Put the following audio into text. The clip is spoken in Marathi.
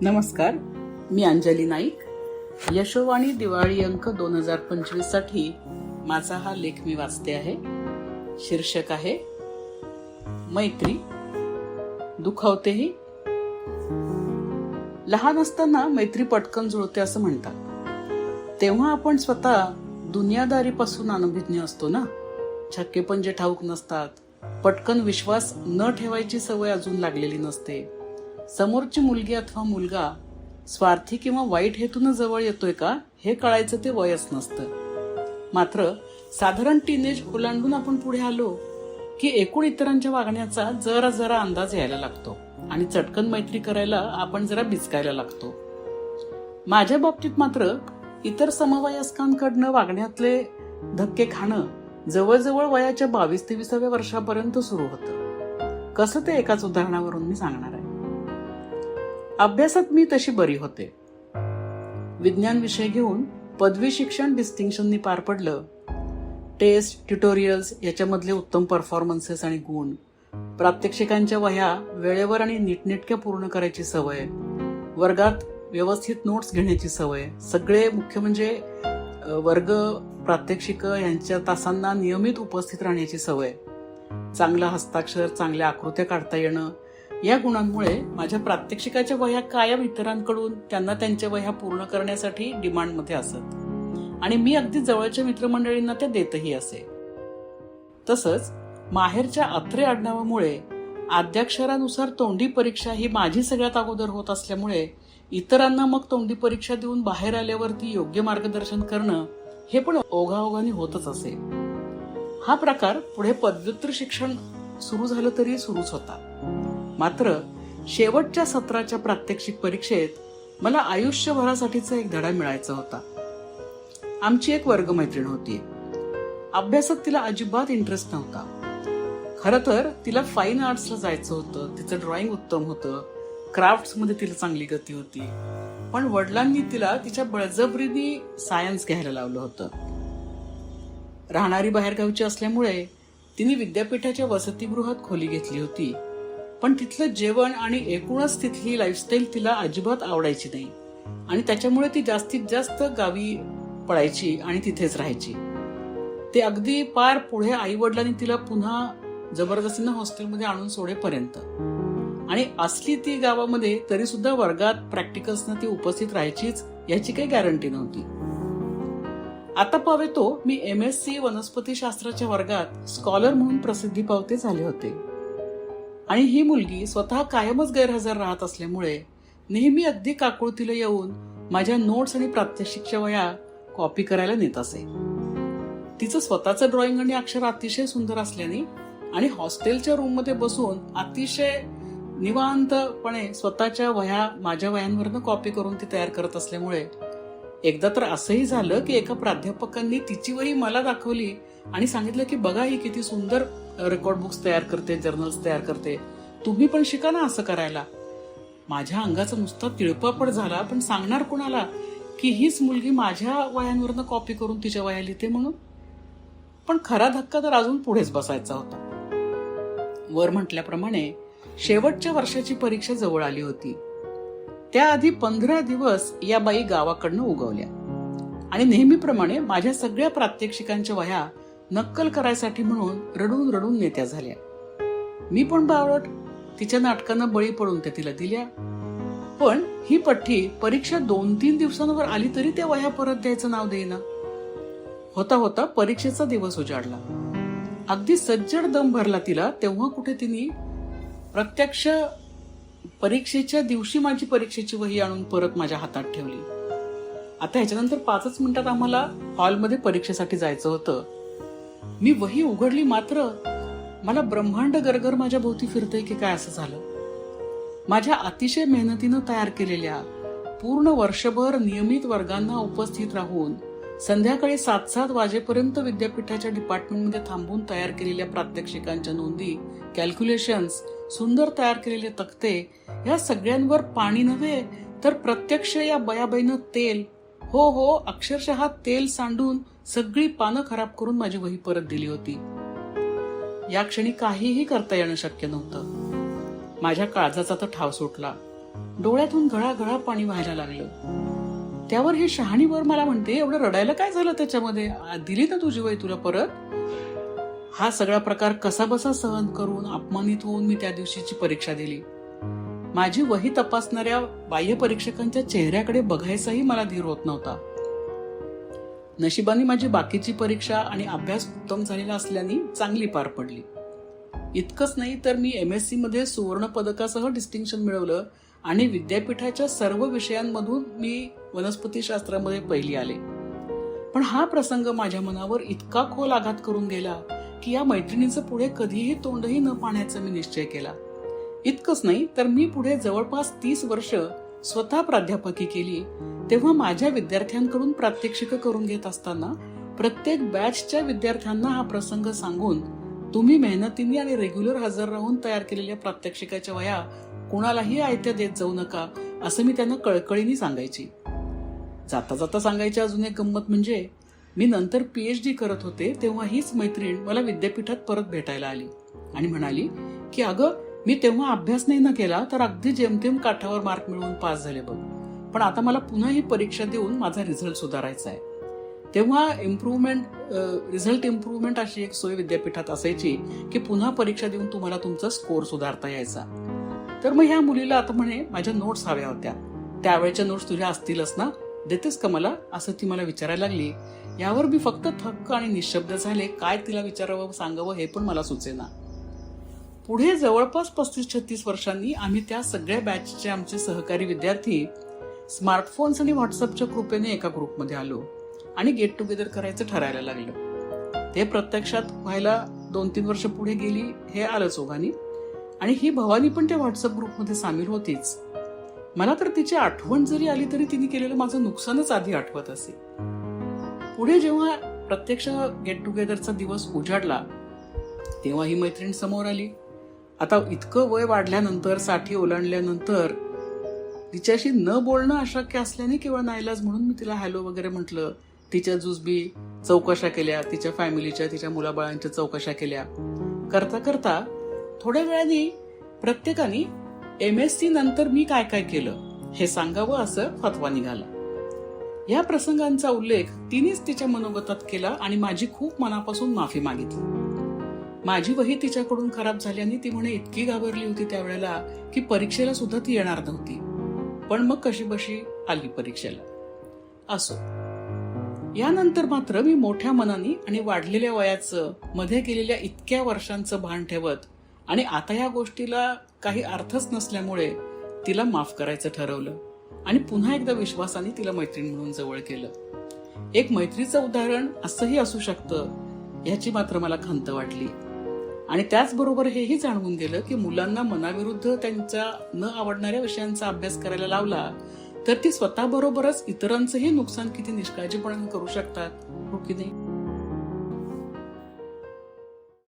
नमस्कार मी अंजली नाईक. यशोवाणी दिवाळी अंक दोन हजार पंचवीससाठी माझा हा लेख मी वाचते आहे. शीर्षक आहे मैत्री दुखावतेही. लहान असताना मैत्री पटकन जुळते असं म्हणतात. तेव्हा आपण स्वतः दुनियादारीपासून अनभिज्ञ असतो ना? छक्के पंजे ठाऊक नसतात. पटकन विश्वास न ठेवायची सवय अजून लागलेली नसते. समोरची मुलगी अथवा मुलगा स्वार्थी किंवा वाईट हेतून जवळ येतोय का हे कळायचं ते वयच नसतं. मात्र साधारण टीनेज ओलांडून आपण पुढे आलो की एकूण इतरांच्या वागण्याचा जरा जरा अंदाज यायला लागतो आणि चटकन मैत्री करायला आपण जरा बिचकायला लागतो. माझ्या बाबतीत मात्र इतर समवयस्कांकडनं वागण्यातले धक्के खाणं जवळजवळ वयाच्या बावीस तेविसाव्या वर्षापर्यंत सुरू होतं. कसं ते एकाच उदाहरणावरून मी सांगणार आहे? अभ्यासात मी तशी बरी होते. विज्ञान विषय घेऊन पदवी शिक्षण डिस्टिंक्शननी पार पडलं. टेस्ट ट्युटोरियल्स याच्यामधले उत्तम परफॉर्मन्सेस आणि गुण प्रात्यक्षिकांच्या वह्या वेळेवर आणि नीटनेटक्या पूर्ण करायची सवय वर्गात व्यवस्थित नोट्स घेण्याची सवय सगळे मुख्य म्हणजे वर्ग प्रात्यक्षिक यांच्या तासांना नियमित उपस्थित राहण्याची सवय. चांगलं हस्ताक्षर चांगल्या आकृत्या काढता येणं या गुणांमुळे माझ्या प्रात्यक्षिकाच्या वह्या कायम इतरांकडून त्यांना त्यांच्या वह्या पूर्ण करण्यासाठी डिमांडमध्ये असत. आणि मी अगदी जवळच्या मित्रमंडळींना त्या देतही असे. तसंच माहेरच्या अत्रे आडनावामुळे आद्याक्षरानुसार तोंडी परीक्षा ही माझी सगळ्यात अगोदर होत असल्यामुळे इतरांना मग तोंडी परीक्षा देऊन बाहेर आल्यावरती योग्य मार्गदर्शन करणं हे पण ओघाओघाने होतच असे. हा प्रकार पुढे पदव्युत्तर शिक्षण सुरू झालं तरी सुरूच होता. मात्र शेवटच्या सत्राच्या प्रात्यक्षिक परीक्षेत मला आयुष्यभरासाठीचा एक धडा मिळायचा होता. आमची एक वर्गमैत्रीण होती. अभ्यासात तिला अजिबात इंटरेस्ट नव्हता. खरं तर तिला फाईन आर्ट्सला जायचं होतं. तिचं ड्रॉइंग उत्तम होतं. क्राफ्ट्समध्ये तिला चांगली गती होती. पण वडिलांनी तिला तिच्या बळजबरीने सायन्स घ्यायला लावलं होतं. राहणारी बाहेरगावची असल्यामुळे तिने विद्यापीठाच्या वसतिगृहात खोली घेतली होती. पण तिथलं जेवण आणि एकूणच तिथली लाईफस्टाईल तिला अजिबात आवडायची नाही. आणि त्याच्यामुळे ती जास्तीत जास्त गावी पळायची आणि तिथेच राहायची. ते अगदी पार पुढे आई वडिलांनी तिला पुन्हा जबरदस्तीनं हॉस्टेलमध्ये आणून सोडेपर्यंत. आणि असली ती गावामध्ये तरी सुद्धा वर्गात प्रॅक्टिकल्सनं ती उपस्थित राहायचीच याची काही गॅरंटी नव्हती. आता पावे तो मी एम एस सी वनस्पती शास्त्राच्या वर्गात स्कॉलर म्हणून प्रसिद्धी पावते झाले होते. आणि ही मुलगी स्वतः कायमच गैरहजर राहत असल्यामुळे नेहमी अगदी काकुळतीला येऊन माझ्या नोट्स आणि प्रात्यक्षिकच्या वया कॉपी करायला नेत असे. तिचं स्वतःचं ड्रॉइंग आणि अक्षर अतिशय सुंदर असल्याने आणि हॉस्टेलच्या रूममध्ये बसून अतिशय निवांतपणे स्वतःच्या वह्या माझ्या वह्यांवरनं कॉपी करून ती तयार करत असल्यामुळे एकदा तर असंही झालं की एका प्राध्यापकांनी तिची वही मला दाखवली आणि सांगितलं की बघा ही किती सुंदर रेकॉर्ड बुक्स तयार करते जर्नल्स तयार करते. तुम्ही पण शिका ना असं करायला. माझ्या अंगाचा नुसता तिळपापड झाला पण सांगणार कोणाला की हीच मुलगी माझ्या वयांवरनं कॉपी करून तिच्या वया लिहिते म्हणून? पण खरा धक्का तर अजून पुढेच बसायचा होता. वर म्हटल्याप्रमाणे शेवटच्या वर्षाची परीक्षा जवळ आली होती. त्याआधी पंधरा दिवस या बाई गावाकडनं उगवल्या. आणि नेहमीप्रमाणे माझ्या सगळ्या प्रात्यक्षिकांच्या वह्या नक्कल करायसाठी म्हणून रडून रडून नेत्या झाल्या. मी पण बावळट तिच्या नाटकांना बळी पडून त्या तिला दिल्या. पण ही पट्टी परीक्षा दोन तीन दिवसांवर आली तरी त्या वह्या परत द्यायचं नाव देईना. होता होता परीक्षेचा दिवस उजाडला. अगदी सज्जड दम भरला तिला तेव्हा कुठे तिने प्रत्यक्ष परीक्षेच्या दिवशी माझी परीक्षेची वही आणून परत माझ्या हातात ठेवली. आता ह्याच्यानंतर पाचच मिनिटात आम्हाला हॉलमध्ये परीक्षेसाठी जायचं होतं. मी वही उघडली मात्र मला ब्रह्मांड गरगर माझ्या भोवती फिरतय की काय असं झालं. माझ्या अतिशय मेहनतीनं तयार केलेल्या पूर्ण वर्षभर नियमित वर्गांना उपस्थित राहून संध्याकाळी सात सात वाजेपर्यंत विद्यापीठाच्या डिपार्टमेंटमध्ये थांबून तयार केलेल्या प्रात्यक्षिकांच्या नोंदी कॅल्क्युलेशन्स सुंदर तयार केलेले तक्ते या सगळ्यांवर पाणी नव्हे तर प्रत्यक्ष या बयाबाईनं तेल हो हो अक्षरशः तेल सांडून सगळी पानं खराब करून माझी वही परत दिली होती. या क्षणी काहीही करता येणं शक्य नव्हतं. माझ्या काळजाचा तर ठाव सुटला. डोळ्यातून घळाघळा पाणी व्हायला लागलं. त्यावर हे शहाणीवर मला म्हणते एवढं रडायला काय झालं त्याच्यामध्ये? दिली ना तुझी वही तुला परत? हा सगळा प्रकार कसा बसा सहन करून अपमानित होऊन मी त्या दिवशीची परीक्षा दिली. माझी वही तपासणाऱ्या बाह्य परीक्षकांच्या चेहऱ्याकडे बघायचाही मला धीर होत नव्हता. नशिबाने माझी बाकीची परीक्षा आणि अभ्यास उत्तम झालेला असल्याने चांगली पार पडली. इतकंच नाही तर मी एम एस सी मध्ये सुवर्ण पदकासह डिस्टिंक्शन मिळवलं आणि विद्यापीठाच्या सर्व विषयांमधून मी वनस्पती शास्त्रामध्ये पहिली आले. पण हा प्रसंग माझ्या मनावर इतका खोल आघात करून गेला की या मैत्रिणीचं पुढे कधीही तोंडही न पाहण्याचा मी निश्चय केला. इतकंच नाही तर मी पुढे जवळपास तीस वर्ष स्वतः प्राध्यापकी केली. तेव्हा माझ्या विद्यार्थ्यांकडून प्रात्यक्षिक करून घेत असताना प्रत्येक बॅचच्या विद्यार्थ्यांना हा प्रसंग सांगून तुम्ही मेहनतीने आणि रेग्युलर हजर राहून तयार केलेल्या प्रात्यक्षिकाच्या वया कुणालाही आयत्या देत जाऊ नका असं मी त्यांना कळकळीने सांगायची. जाता जाता सांगायची अजून एक गंमत म्हणजे मी नंतर पीएच डी करत होते तेव्हा हीच मैत्रीण मला विद्यापीठात परत भेटायला आली. आणि म्हणाली की अगं मी तेव्हा अभ्यास नाही ना केला तर अगदी जेमतेम काठावर मार्क मिळवून पास झाले बघ. पण आता मला पुन्हा ही परीक्षा देऊन माझा रिझल्ट सुधारायचा आहे. तेव्हा इम्प्रूव्हमेंट रिझल्ट इम्प्रूव्हमेंट अशी एक सोय विद्यापीठात असायची की पुन्हा परीक्षा देऊन तुम्हाला तुमचा स्कोर सुधारता यायचा. तर मग ह्या मुलीला आता म्हणे माझ्या नोट्स हव्या होत्या. त्यावेळेच्या नोट्स तुझ्या असतीलच ना? देतेस का मला? असं ती मला विचारायला लागली. यावर मी फक्त थक्क आणि निशब्द झाले. काय तिला विचारावं सांगावं हे पण मला सुचेना. पुढे जवळपास पस्तीस छत्तीस वर्षांनी आम्ही त्या सगळ्या बॅचचे आमचे सहकारी विद्यार्थी स्मार्टफोन्स आणि व्हॉट्सअपच्या कृपेने एका ग्रुपमध्ये आलो आणि गेट टुगेदर करायचं ठरायला लागलं. ते प्रत्यक्षात व्हायला दोन तीन वर्ष पुढे गेली हे आलं चोघानी आणि ही भवानी पण त्या व्हॉट्सअप ग्रुपमध्ये सामील होतीच. मला तर तिची आठवण जरी आली तरी तिने केलेलं माझं नुकसानच आधी आठवत असे. पुढे जेव्हा प्रत्यक्ष गेट टुगेदरचा दिवस उजाडला तेव्हा ही मैत्रीण समोर आली. आता इतकं वय वाढल्यानंतरसाठी ओलांडल्यानंतर तिच्याशी न बोलणं अशक्य असल्याने केवळ नाईलाज म्हणून मी तिला हॅलो वगैरे म्हटलं. तिच्या जुजबी चौकशा केल्या तिच्या फॅमिलीच्या तिच्या मुलाबाळांच्या चौकशा केल्या. करता करता थोड्या वेळाने प्रत्येकाने एम एस सी नंतर मी काय काय केलं हे सांगावं असं फतवा निघाला. या प्रसंगांचा उल्लेख तिनेच तिच्या मनोगतात केला आणि माझी खूप मनापासून माफी मागितली. माझी वही तिच्याकडून खराब झाल्याने ती म्हणे इतकी घाबरली होती त्यावेळेला की परीक्षेला सुद्धा ती येणार नव्हती. पण मग कशी बशी आली परीक्षेला. असो. यानंतर मात्र मी मोठ्या मनाने आणि वाढलेल्या वयाचं मध्ये गेलेल्या इतक्या वर्षांचं भान ठेवत आणि आता या गोष्टीला काही अर्थच नसल्यामुळे तिला माफ करायचं ठरवलं. आणि पुन्हा एकदा विश्वासाने तिला मैत्रीण म्हणून जवळ केलं. एक मैत्रीचं उदाहरण असंही असू शकतं याची मात्र मला खंत वाटली. आणि त्याचबरोबर हेही जाणवून गेलं की मुलांना मनाविरुद्ध त्यांच्या न आवडणाऱ्या विषयांचा अभ्यास करायला लावला तर ती स्वतःबरोबरच इतरांचंही नुकसान किती निष्काळजीपणाने करू शकतात हो की नाही?